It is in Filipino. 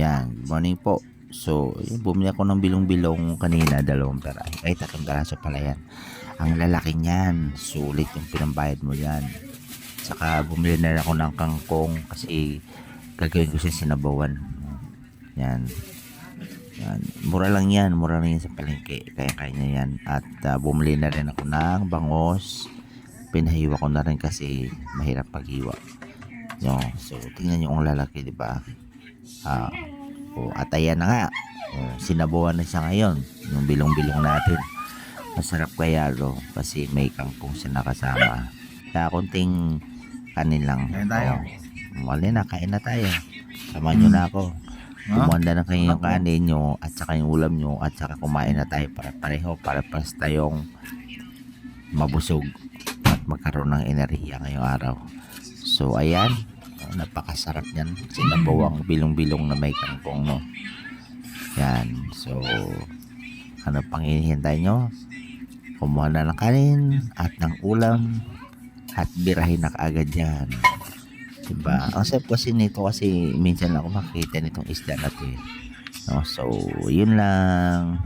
Yan, good morning po. So, yun, bumili ako ng bilong-bilong kanina, dalawang peraso. Ay, tatlong peraso pala yan. Ang lalaki niyan, sulit yung pinambayad mo yan. Saka bumili na rin ako ng kangkong kasi gagawin ko siya sinabawan. Yan. Yan. Mura lang yan, mura lang yan sa palengke. Kaya kaya niya yan. At ah, bumili na rin ako ng bangos. Pinahiwa ko na rin kasi mahirap paghiwa. Yo, so tingnan niyo ang lalaki, di ba? Ah, oh, at ayan na nga. Oh, sinabawan na siya ngayon. Yung bilong-bilong natin. Masarap kaya ro kasi may kangkong siya nakasama. Kaya konting kanin lang. Kain tayo. Oh, wala na, kain na tayo. Samahan niyo na ako. Kumanda na kayo yung kanin nyo at saka yung ulam nyo at saka kumain na tayo para pareho para pas tayong mabusog at magkaroon ng enerhiya ngayong araw. So ayan, oh, napakasarap yan. Sinabawang bilong-bilong na may kangkong no. Yan, so ano pang hinihintay nyo? Kumuha na ng kanin at ng ulam at birahin na kaagad yan. Diba? Ang sarap kasi nito kasi minsan lang ako makikita nitong isda na to eh. No? So, yun lang.